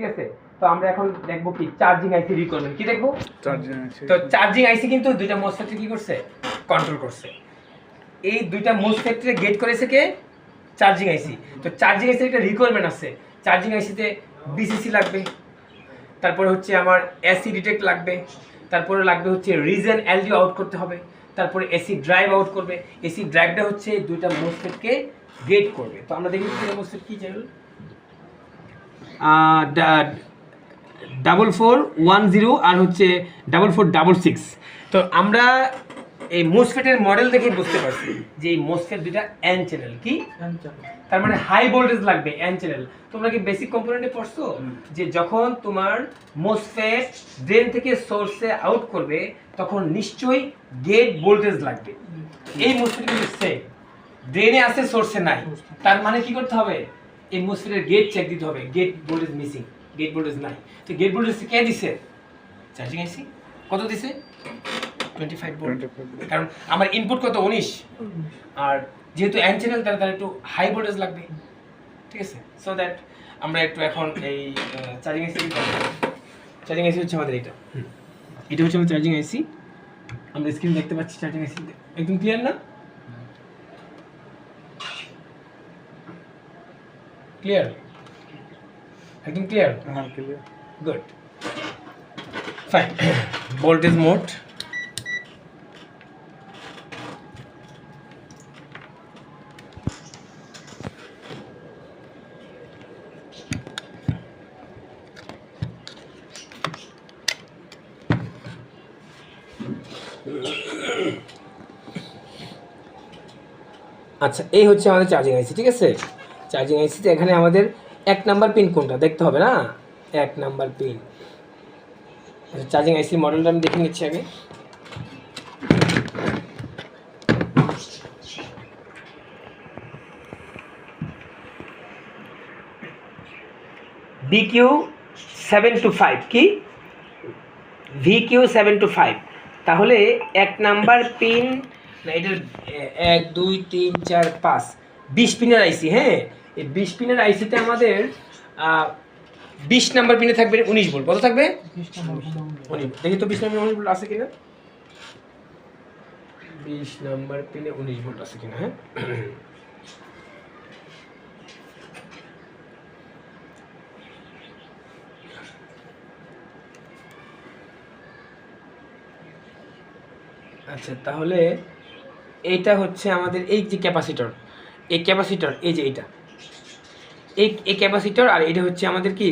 ঠিক আছে? তো আমরা এখন দেখব কি চার্জিং আইসি রিকোয়ারমেন্ট কি দেখব? চার্জিং আছে তো চার্জিং আইসি কিন্তু দুইটা মোসফেটে কি করছে? কন্ট্রোল করছে। এই দুইটা মোসফেটে গেট করেছে কে? চার্জিং আইসি তো চার্জিং আইসির একটা রিকোয়ারমেন্ট আছে। চার্জিং আইসিতে বিসিসি লাগবে। তারপরে হচ্ছে আমার এসি ডিটেক্ট লাগবে। তারপরে লাগবে হচ্ছে রিজন এলডিও আউট করতে হবে। তারপরে এসি ড্রাইভ আউট করবে। এসি ড্রাইভটা হচ্ছে দুইটা মোসফেটকে গেট করবে। তো আমরা দেখি মোসফেট কি channel double four one zero আর হচ্ছে ডাবল ফোর ডাবল সিক্স তো আমরা এই মোসফেটের মডেল দেখে বুঝতে পারছি যে এই মোসফেট দুটা এন চ্যানেল কি? তার মানে হাই ভোল্টেজ লাগবে এন চ্যানেল তোমরা কি বেসিক কম্পোনেন্টে পড়ছো? যে যখন তোমার মোসফেট ড্রেন থেকে সোর্সে আউট করবে তখন নিশ্চয়ই গেট ভোল্টেজ লাগবে। এই মোসফেট কিন্তু সেম ড্রেনে আছে সোর্সে নাই। তার মানে কি করতে হবে? এই মোসফেটের গেট চেক দিতে হবে। Gate voltage missing gate voltage নাই। তো গেট ভোল্টেজ কে দিছে? Charging IC? কত দিছে? টোয়েন্টি ফাইভ ভোল্ট কারণ আমার ইনপুট কত? উনিশ। আর যেহেতু অ্যান চ্যানেল তার তার একটু হাই ভোল্টেজ লাগবে। ঠিক আছে? সো দ্যাট আমরা একটু এখন এই চার্জিং আইসি চার্জিং আইসি হচ্ছে আমাদের এটা। এটা হচ্ছে আমাদের চার্জিং আইসি আমরা স্ক্রিন দেখতে পাচ্ছি চার্জিং আইসি একদম ক্লিয়ার না? ক্লিয়ার একদম ক্লিয়ার হ্যাঁ clear Good. Fine. Voltage mode. আচ্ছা এই হচ্ছে আমাদের চার্জিং আইসি ঠিক আছে চার্জিং আইসিতে এখানে আমাদের এক নাম্বার পিন কোনটা? দেখতে হবে না? এক নাম্বার পিন আচ্ছা চার্জিং আইসি মডেলটা আমি দেখে নিচ্ছি আগে। বিকিউ সেভেন টু ফাইভ কি? ভিকিউ সেভেন টু ফাইভ তাহলে এক নাম্বার পিন না এটার এক দুই তিন চার পাঁচ। বিশ পিনের আইসি হ্যাঁ? এই বিশ পিনের আইসিতে আমাদের বিশ নাম্বার পিনে থাকবে উনিশ ভোল্ট কত থাকবে? উনিশ দেখি তো বিশ নাম্বার উনিশ আছে কিনা? বিশ নাম্বার পিনে উনিশ ভোল্ট আছে কিনা হ্যাঁ? আচ্ছা তাহলে এইটা হচ্ছে আমাদের এই যে ক্যাপাসিটর, এই ক্যাপাসিটর, এই যে এইটা। এই এই ক্যাপাসিটর আর এটা হচ্ছে আমাদের কি?